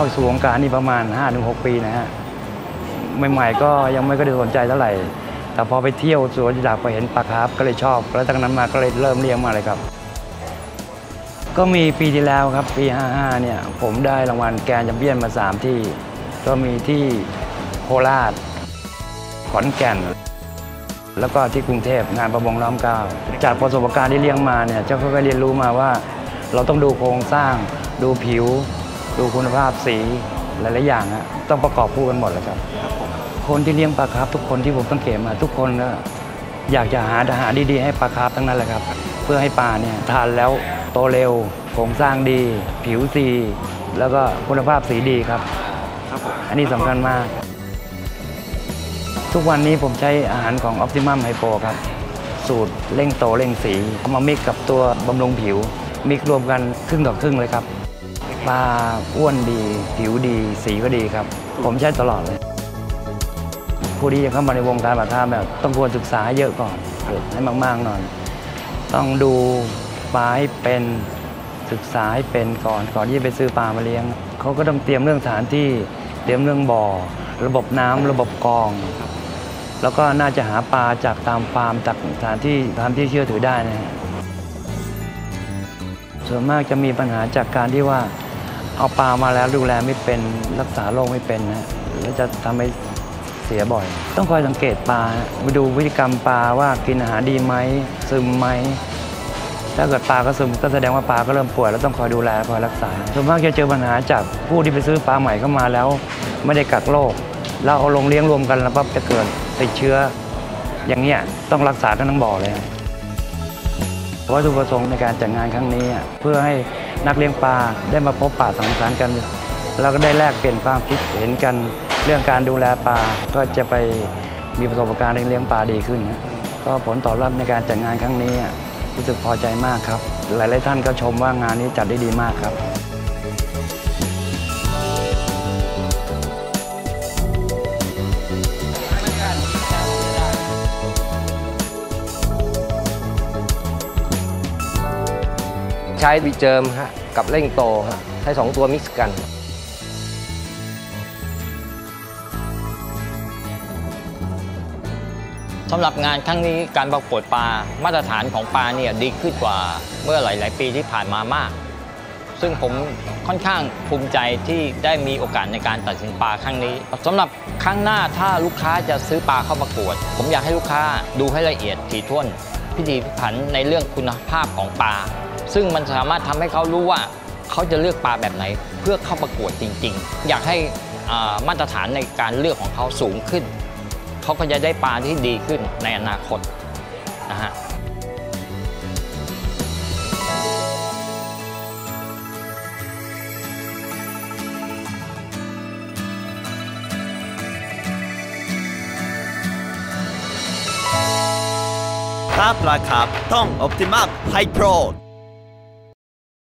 เข้าสู่วงการนี่ประมาณ 5-6 ปีนะฮะใหม่ๆก็ยังไม่ก็ได้สนใจเท่าไหร่ แต่พอไปเที่ยวสวนจตุจักรไปเห็นปลาคาร์ฟก็เลยชอบ แล้วตั้งนั้นมาก็เลยเริ่มเลี้ยงมาเลยครับ ก็มีปีที่แล้วครับปี 55 เนี่ย ผมได้รางวัลแกนด์แชมเปี้ยนมา 3 ที่ ก็มีที่โคราช ขอนแก่น แล้วก็ที่กรุงเทพงานประมงล้อมเก้าจากประสบการณ์ที่เลี้ยงมาเนี่ยเจ้าก็เรียนรู้มาว่า เราต้องดูโครงสร้างดูผิว ดูคุณภาพสีหลายๆอย่างฮะต้องประกอบคู่กันหมดเลยครับ คนที่เลี้ยงปลาคาร์ฟทุกคนที่ผมสังเกตมาทุกคนก็อยากจะหาอาหารดีๆให้ปลาคาร์ฟทั้งนั้นแหละครับ เพื่อให้ปลาเนี่ยทานแล้วโตเร็วโครงสร้างดี ผิวสีแล้วก็คุณภาพสีดีครับครับผมอันนี้สำคัญมาก ทุกวันนี้ผมใช้อาหารของ Optimum Hypo ครับ สูตรเร่งโตเร่งสี เอามามิกกับตัวบำรุงผิว มิกรวมกันครึ่งต่อครึ่งเลยครับ ปลาอ้วนดี ผิวดี สีก็ดีครับ ผมใช้ตลอดเลย ผู้ที่จะเข้ามาในวงการปลาคาร์ฟแบบต้องควรศึกษาให้เยอะก่อนให้มากๆหน่อย ต้องดูปลาให้เป็นศึกษาให้เป็นก่อนก่อนที่จะไปซื้อปลามาเลี้ยง เขาก็ต้องเตรียมเรื่องสถานที่เตรียมเรื่องบ่อ ระบบน้ำระบบกรอง แล้วก็น่าจะหาปลาจากตามฟาร์มจากสถานที่ตามที่เชื่อถือได้นะฮะส่วนมากจะมีปัญหาจากการที่ว่า เอาปลามาแล้วดูแลไม่เป็นรักษาโรคไม่เป็นนะแล้วจะทำให้เสียบ่อย ต้องคอยสังเกตปลาไปดูพฤติกรรมปลาว่ากินอาหารดีไหมซึมไหมถ้าเกิดปลาก็ซึมก็แสดงว่าปลาก็เริ่มป่วยแล้วต้องคอยดูแลคอยรักษาส่วนมากจะเจอปัญหาจากผู้ที่ไปซื้อปลาใหม่เข้ามาแล้ว ไม่ได้กักโรคเราเอาลงเลี้ยงรวมกันแล้วปั๊บจะเกิดติดเชื้อ อย่างเนี้ยต้องรักษากันทั้งบ่อเลย วัตถุประสงค์ในการจัดงานครั้งนี้ เพื่อให้นักเลี้ยงปลาได้มาพบปะสังสรรค์กัน แล้วก็ได้แลกเปลี่ยนความคิดเห็นกันเรื่องการดูแลปลาก็จะไปมีประสบการณ์ในเลี้ยงปลาดีขึ้น ก็ผลตอบรับในการจัดงานครั้งนี้รู้สึกพอใจมากครับ หลายๆท่านก็ชมว่างานนี้จัดได้ดีมากครับ ใช้วีเจิมฮะกับเร่งโตฮะใช้สองตัวมิกซ์กันสำหรับงานครั้งนี้การประกวดปลามาตรฐานของปลาเนี่ยดีขึ้นกว่าเมื่อหลาย ๆ ปีที่ผ่านมามาก ซึ่งผมค่อนข้างภูมิใจที่ได้มีโอกาสในการตัดสินปลาครั้งนี้สำหรับครั้งหน้าถ้าลูกค้าจะซื้อปลาเข้าประกวด ผมอยากให้ลูกค้าดูให้ละเอียดถี่ถ้วนพิถีพิถันในเรื่องคุณภาพของปลา ซึ่งมันสามารถทำให้เขารู้ว่าเขาจะเลือกปลาแบบไหน เพื่อเข้าประกวดจริง ๆ อยากให้มาตรฐานในการเลือกของเขาสูงขึ้น เขาก็จะได้ปลาที่ดีขึ้นในอนาคตนะฮะถ้าปลาคาร์ฟต้อง Optimum High Pro